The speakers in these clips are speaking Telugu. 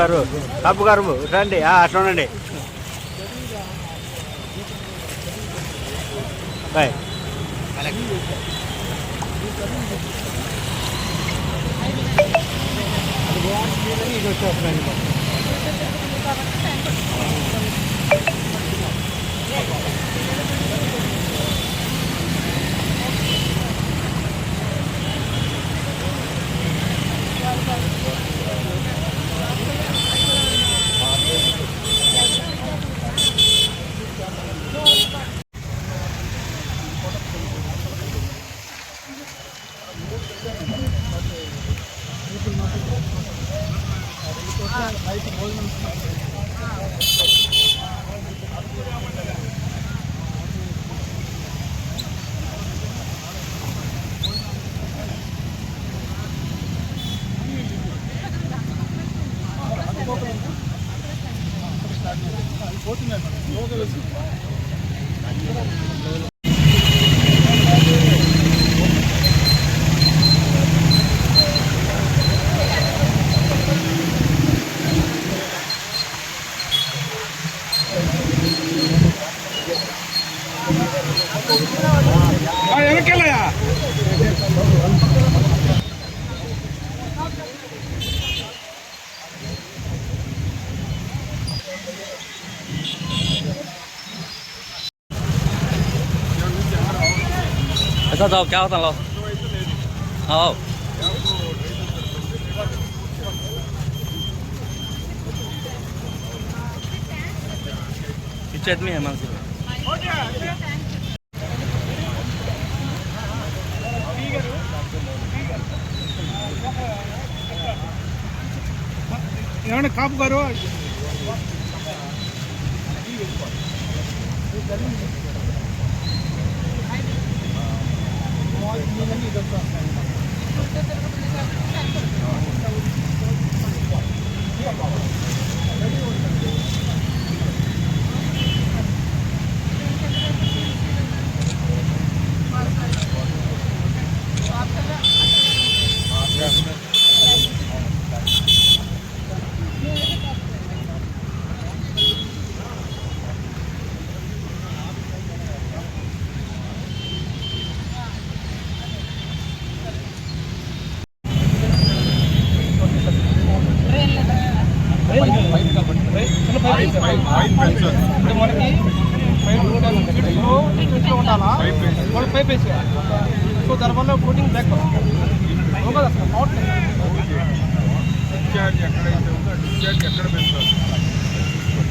గారు. కప్పు గారు రండి. అట్లా ఉండండి. Bye. వెనకెళ్ళయా sao kéo thằng lo không chị chết mẹ mang gì. यानी काम करो आज 你们น个ม่มี ఇప్పుడు మనకి పైప్ వాళ్ళు పైప్ వేసేయాలి సో దానివల్ల కోటింగ్ బ్యాక్ అవుతుంది అసలు ఎక్కడైతే ఉందో డిశ్చార్జ్ ఎక్కడ పెంచాలి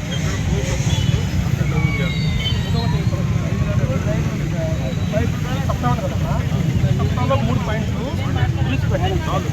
ఎక్కడ పోతుందో అక్కడ డబ్బులు చేయాలి పైప్ సప్తా ఉంది కదా సప్తాలో మూడు పాయింట్లు పిలిచి పెట్టాలి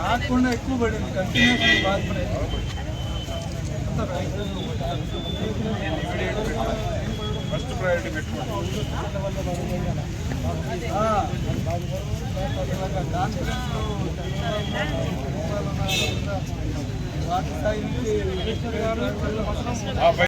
రాకుండా ఎక్కువ పడింది కంటిన్యూస్ బాధపడేది ఫస్ట్ ప్రయారిటీ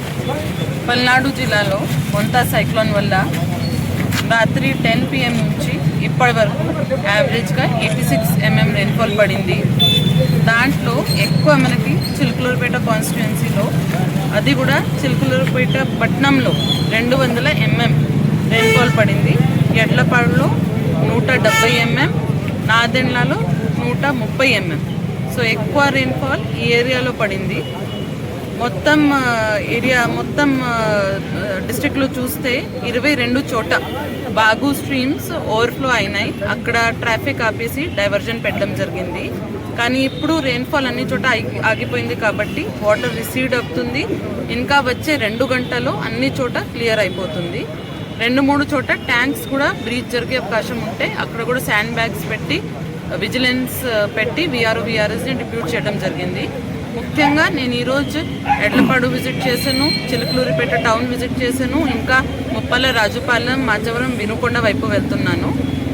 పల్నాడు జిల్లాలో మొంతా సైక్లోన్ వల్ల రాత్రి టెన్ పిఎం నుంచి ఇప్పటి వరకు యావరేజ్గా ఎయిటీ సిక్స్ ఎంఎం రెయిన్ఫాల్ పడింది. దాంట్లో ఎక్కువ మనకి చిలుకలూరుపేట కాన్స్టిట్యున్సీలో అది కూడా చిలుకలూరుపేట పట్నంలో రెండు వందల ఎంఎం రెయిన్ఫాల్ పడింది. ఎడ్లపాడులో నూట డెబ్బై ఎంఎం నాదెండ్లలో నూట ముప్పై ఎంఎం. సో ఎక్కువ రెయిన్ఫాల్ ఈ ఏరియాలో పడింది. మొత్తం ఏరియా మొత్తం డిస్ట్రిక్ట్లో చూస్తే ఇరవై రెండు చోట బాగు స్ట్రీమ్స్ ఓవర్ఫ్లో అయినాయి. అక్కడ ట్రాఫిక్ ఆపేసి డైవర్జన్ పెట్టడం జరిగింది. కానీ ఇప్పుడు రెయిన్ఫాల్ అన్ని చోట ఆగి- ఆగిపోయింది కాబట్టి వాటర్ రిసీడ్ అవుతుంది. ఇంకా వచ్చే రెండు గంటలో అన్ని చోట క్లియర్ అయిపోతుంది. రెండు మూడు చోట ట్యాంక్స్ కూడా బ్రీచ్ జరిగే అవకాశం ఉంటే అక్కడ కూడా శాండ్ బ్యాగ్స్ పెట్టి విజిలెన్స్ పెట్టి విఆర్ఓ విఆర్ఎస్ని డిప్యూట్ చేయడం జరిగింది. ముఖ్యంగా నేను ఈరోజు ఎడ్లపాడు విజిట్ చేశాను చిలుకలూరిపేట టౌన్ విజిట్ చేశాను ఇంకా ముప్పల రాజుపాలెం మాచవరం వినుకొండ వైపు వెళ్తున్నాను.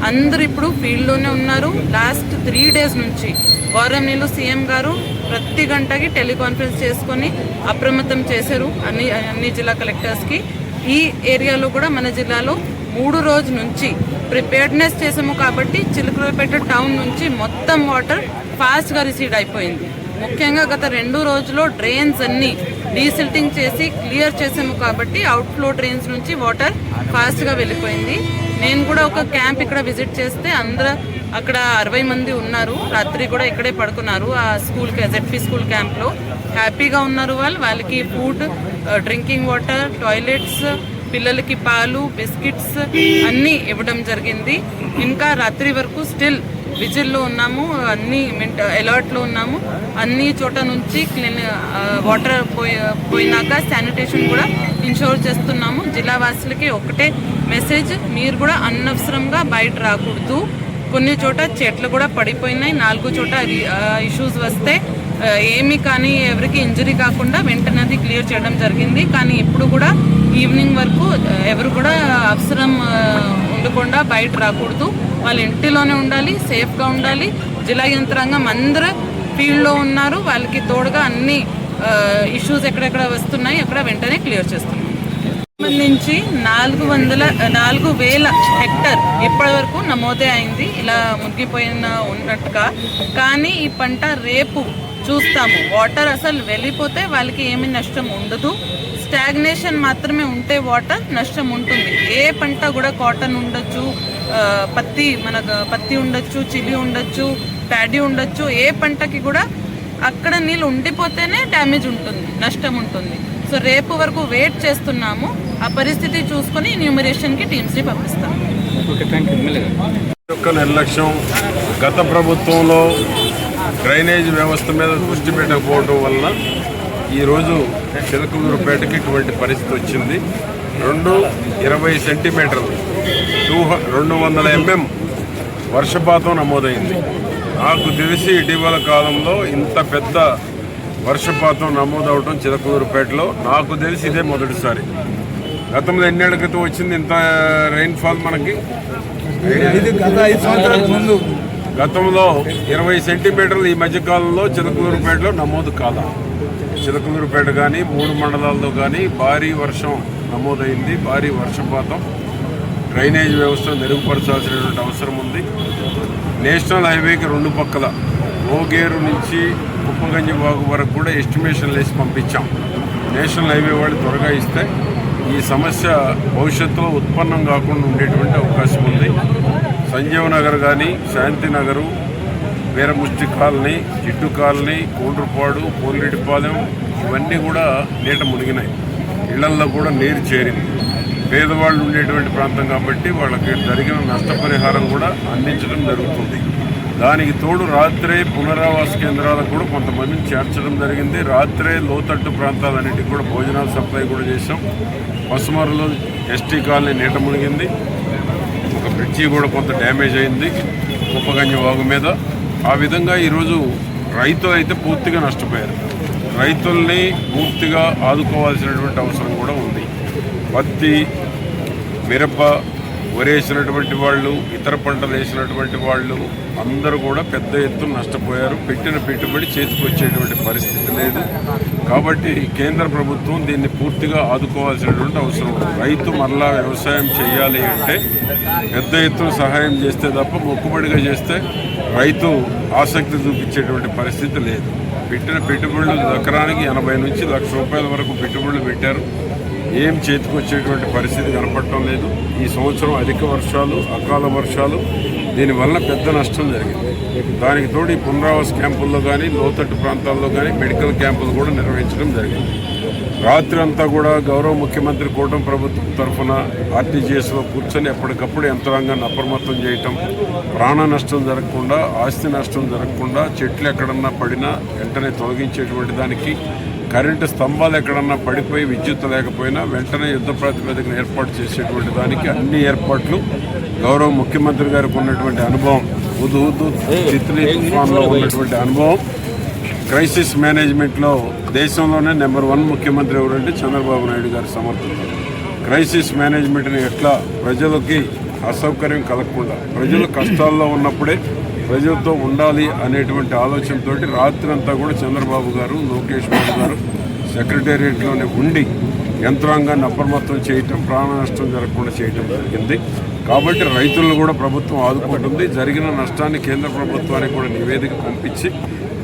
అందరు ఇప్పుడు ఫీల్డ్లోనే ఉన్నారు. లాస్ట్ త్రీ డేస్ నుంచి గౌరవనీయులు సీఎం గారు ప్రతి గంటకి టెలికాన్ఫరెన్స్ చేసుకొని అప్రమత్తం చేశారు అన్ని అన్ని జిల్లా కలెక్టర్స్కి. ఈ ఏరియాలో కూడా మన జిల్లాలో మూడు రోజు నుంచి ప్రిపేర్డ్నెస్ చేసాము కాబట్టి చిలుకలపేట టౌన్ నుంచి మొత్తం వాటర్ ఫాస్ట్గా రిసీడ్ అయిపోయింది. ముఖ్యంగా గత రెండు రోజుల్లో డ్రైన్స్ అన్ని డీసిల్టింగ్ చేసి క్లియర్ చేసాము కాబట్టి అవుట్ఫ్లో డ్రైన్స్ నుంచి వాటర్ ఫాస్ట్గా వెళ్ళిపోయింది. నేను కూడా ఒక క్యాంప్ ఇక్కడ విజిట్ చేస్తే అందరూ అక్కడ అరవై మంది ఉన్నారు. రాత్రి కూడా ఇక్కడే పడుకున్నారు ఆ స్కూల్కి ఎజెడ్పీ స్కూల్ క్యాంప్లో హ్యాపీగా ఉన్నారు వాళ్ళు. వాళ్ళకి ఫుడ్ డ్రింకింగ్ వాటర్ టాయిలెట్స్ పిల్లలకి పాలు బిస్కెట్స్ అన్నీ ఇవ్వడం జరిగింది. ఇంకా రాత్రి వరకు స్టిల్ విజిల్లో ఉన్నాము అన్ని అలర్ట్లో ఉన్నాము. అన్ని చోట నుంచి క్లీన్ వాటర్ పోయి పోయినాక శానిటేషన్ కూడా ఇన్షూర్ చేస్తున్నాము. జిల్లా వాసులకి ఒకటే మెసేజ్ మీరు కూడా అనవసరంగా బయట రాకూడదు. కొన్ని చోట చెట్లు కూడా పడిపోయినాయి నాలుగు చోట ఇష్యూస్ వస్తే ఏమి ఏమీ కానీ ఎవరికి ఇంజరీ కాకుండా వెంటనే అది క్లియర్ చేయడం జరిగింది. కానీ ఇప్పుడు కూడా ఈవినింగ్ వరకు ఎవరు కూడా అవసరం ఉండకుండా బయట రాకూడదు. వాళ్ళ ఇంటిలోనే ఉండాలి సేఫ్గా ఉండాలి. జిల్లా యంత్రాంగం అందరూ ఫీల్డ్లో ఉన్నారు. వాళ్ళకి తోడుగా అన్ని ఇష్యూస్ ఎక్కడెక్కడ వస్తున్నాయి అక్కడ వెంటనే క్లియర్ చేస్తున్నాం. సంబంధించి నాలుగు వందల నాలుగు వేల హెక్టర్ ఇప్పటి వరకు నమోదే అయింది. ఇలా మునిగిపోయిన ఉన్నట్టుగా. కానీ ఈ పంట రేపు చూస్తాము. వాటర్ అసలు వెళ్ళిపోతే వాళ్ళకి ఏమి నష్టం ఉండదు. స్టాగ్నేషన్ మాత్రమే ఉంటే వాటర్ నష్టం ఉంటుంది. ఏ పంట కూడా కాటన్ ఉండొచ్చు పత్తి మనకు పత్తి ఉండొచ్చు చిల్లి ఉండొచ్చు ప్యాడీ ఉండొచ్చు ఏ పంటకి కూడా అక్కడ నీళ్ళు ఉండిపోతేనే డ్యామేజ్ ఉంటుంది నష్టం ఉంటుంది. సో రేపు వరకు వెయిట్ చేస్తున్నాము. ఆ పరిస్థితి చూసుకొని న్యూమరేషన్కి టీమ్స్ని పంపిస్తాము యొక్క నిర్లక్ష్యం గత ప్రభుత్వంలో డ్రైనేజ్ వ్యవస్థ మీద దృష్టి పెట్టకపోవడం వలన ఈరోజు చిలకలూరుపేటకి ఇటువంటి పరిస్థితి వచ్చింది. రెండు ఇరవై సెంటీమీటర్లు టూ రెండు వందల ఎంఎం వర్షపాతం నమోదైంది. నాకు తెలిసి ఇటీవల కాలంలో ఇంత పెద్ద వర్షపాతం నమోదవడం చిలకలూరుపేటలో. నాకు తెలిసి ఇదే మొదటిసారి. గతంలో ఎన్నేళ్ళ క్రితం వచ్చింది ఇంత రెయిన్ఫాల్ మనకి? ముందు. గతంలో ఇరవై సెంటీమీటర్లు ఈ మధ్యకాలంలో చిలకలూరుపేటలో నమోదు కాదా చిలకలూరుపేట కానీ మూడు మండలాల్లో కానీ భారీ వర్షం నమోదైంది. భారీ వర్షపాతం. డ్రైనేజ్ వ్యవస్థను మెరుగుపరచాల్సినటువంటి అవసరం ఉంది. నేషనల్ హైవేకి రెండు పక్కల ఓగేరు నుంచి కుప్పగంజి బాగు వరకు కూడా ఎస్టిమేషన్ వేసి పంపించాం. నేషనల్ హైవే వాళ్ళు త్వరగా ఇస్తే ఈ సమస్య భవిష్యత్తులో ఉత్పన్నం కాకుండా ఉండేటువంటి అవకాశం ఉంది. సంజీవ్ నగర్ కానీ శాంతినగరు వీరముష్టి కాలనీ జిడ్డు కాలనీ కోండ్రుపాడు పోలిరెడ్డిపాలెం ఇవన్నీ కూడా నీట మునిగినాయి. ఇళ్ళల్లో కూడా నీరు చేరింది. పేదవాళ్ళు ఉండేటువంటి ప్రాంతం కాబట్టి వాళ్ళకి జరిగిన నష్టపరిహారం కూడా అందించడం జరుగుతుంది. దానికి తోడు రాత్రే పునరావాస కేంద్రాలకు కూడా కొంతమందిని చేర్చడం జరిగింది. రాత్రే లోతట్టు ప్రాంతాలన్నిటికీ కూడా భోజనాలు సప్లై కూడా చేశాం. పసుమరులో ఎస్టీ కాలనీ నీట మునిగింది. ఒక బ్రిడ్జి కూడా కొంత డ్యామేజ్ అయింది. కుప్పగంజి వాగు మీద ఆ విధంగా ఈరోజు రైతులు అయితే పూర్తిగా నష్టపోయారు. రైతుల్ని పూర్తిగా ఆదుకోవాల్సినటువంటి అవసరం కూడా ఉంది. పత్తి మిరప వరేసినటువంటి వాళ్ళు ఇతర పంటలు వేసినటువంటి వాళ్ళు అందరూ కూడా పెద్ద ఎత్తున నష్టపోయారు. పెట్టిన పెట్టుబడి చేతికి వచ్చేటువంటి పరిస్థితి లేదు. కాబట్టి కేంద్ర ప్రభుత్వం దీన్ని పూర్తిగా ఆదుకోవాల్సినటువంటి అవసరం ఉంది. రైతు మరలా వ్యవసాయం చేయాలి అంటే పెద్ద ఎత్తున సహాయం చేస్తే తప్ప మొక్కుబడిగా చేస్తే రైతు ఆసక్తి చూపించేటువంటి పరిస్థితి లేదు. పెట్టిన పెట్టుబడులు ఎకరానికి ఎనభై నుంచి లక్ష రూపాయల వరకు పెట్టుబడులు పెట్టారు. ఏం చేతికొచ్చేటువంటి పరిస్థితి కనపడటం లేదు. ఈ సంవత్సరం అధిక వర్షాలు అకాల వర్షాలు దీనివల్ల పెద్ద నష్టం జరిగింది. దానికి తోడు ఈ పునరావాస క్యాంపుల్లో కానీ లోతట్టు ప్రాంతాల్లో కానీ మెడికల్ క్యాంపులు కూడా నిర్వహించడం జరిగింది. రాత్రి అంతా కూడా గౌరవ ముఖ్యమంత్రి కూటమి ప్రభుత్వం తరఫున ఆర్టీజీఎస్లో కూర్చొని ఎప్పటికప్పుడు యంత్రాంగాన్ని అప్రమత్తం చేయటం ప్రాణ నష్టం జరగకుండా ఆస్తి నష్టం జరగకుండా చెట్లు ఎక్కడన్నా పడినా వెంటనే తొలగించేటువంటి దానికి కరెంటు స్తంభాలు ఎక్కడన్నా పడిపోయి విద్యుత్ లేకపోయినా వెంటనే యుద్ధ ప్రాతిపదికన ఏర్పాటు చేసేటువంటి దానికి అన్ని ఏర్పాట్లు గౌరవ ముఖ్యమంత్రి గారికి ఉన్నటువంటి అనుభవం ఉదు ఉదు తిత్లీ తుఫాన్లో ఉన్నటువంటి అనుభవం. క్రైసిస్ మేనేజ్మెంట్లో దేశంలోనే నెంబర్ వన్ ముఖ్యమంత్రి ఎవరంటే చంద్రబాబు నాయుడు గారి సమర్థం క్రైసిస్ మేనేజ్మెంట్ని ఎట్లా ప్రజలకి అసౌకర్యం కలగకుండా ప్రజలు కష్టాల్లో ఉన్నప్పుడే ప్రజలతో ఉండాలి అనేటువంటి ఆలోచనతో రాత్రంతా కూడా చంద్రబాబు గారు లోకేష్ బాబు గారు సెక్రటేరియట్లోనే ఉండి యంత్రాంగాన్ని అప్రమత్తం చేయటం ప్రాణ నష్టం జరగకుండా చేయటం జరిగింది. కాబట్టి రైతులను కూడా ప్రభుత్వం ఆదుకుంటుంది. జరిగిన నష్టాన్ని కేంద్ర ప్రభుత్వానికి కూడా నివేదిక పంపించి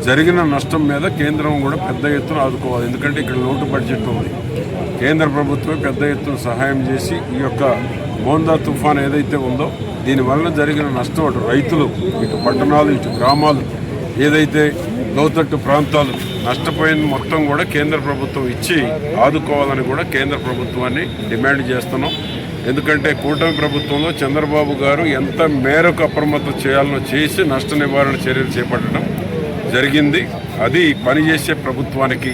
జరిగిన నష్టం మీద కేంద్రం కూడా పెద్ద ఎత్తున ఆదుకోవాలి. ఎందుకంటే ఇక్కడ లోటు బడ్జెట్ ఉంది. కేంద్ర ప్రభుత్వం పెద్ద ఎత్తున సహాయం చేసి ఈ యొక్క మోందా తుఫాన్ ఏదైతే ఉందో దీనివల్ల జరిగిన నష్టం అటు రైతులు ఇటు పట్టణాలు ఇటు గ్రామాలు ఏదైతే లోతట్టు ప్రాంతాలు నష్టపోయిన మొత్తం కూడా కేంద్ర ప్రభుత్వం ఇచ్చి ఆదుకోవాలని కూడా కేంద్ర ప్రభుత్వాన్ని డిమాండ్ చేస్తున్నాం. ఎందుకంటే కూటమి ప్రభుత్వంలో చంద్రబాబు గారు ఎంత మేరకు అప్రమత్తం చేయాలనో చేసి నష్ట నివారణ చర్యలు చేపట్టడం జరిగింది. అది పనిచేసే ప్రభుత్వానికి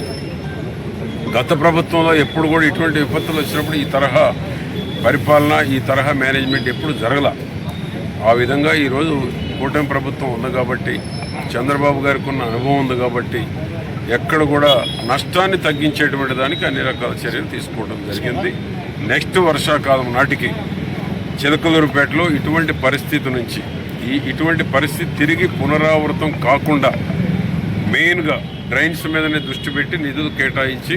గత ప్రభుత్వంలో ఎప్పుడు కూడా ఇటువంటి విపత్తులు వచ్చినప్పుడు ఈ తరహా పరిపాలన ఈ తరహా మేనేజ్మెంట్ ఎప్పుడు జరగల. ఆ విధంగా ఈరోజు కూటమి ప్రభుత్వం ఉంది కాబట్టి చంద్రబాబు గారికి ఉన్న అనుభవం ఉంది కాబట్టి ఎక్కడ కూడా నష్టాన్ని తగ్గించేటువంటి దానికి అన్ని రకాల చర్యలు తీసుకోవడం జరిగింది. నెక్స్ట్ వర్షాకాలం నాటికి చిలకలూరుపేటలో ఇటువంటి పరిస్థితి నుంచి ఈ ఇటువంటి పరిస్థితి తిరిగి పునరావృతం కాకుండా మెయిన్గా డ్రైన్స్ మీదనే దృష్టి పెట్టి నిధులు కేటాయించి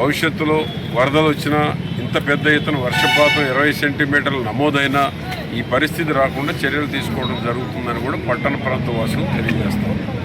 భవిష్యత్తులో వరదలు వచ్చినా ఇంత పెద్ద ఎత్తున వర్షపాతం ఇరవై సెంటీమీటర్లు నమోదైనా ఈ పరిస్థితి రాకుండా చర్యలు తీసుకోవడం జరుగుతుందని కూడా పట్టణ ప్రాంత వాసులు తెలియజేస్తారు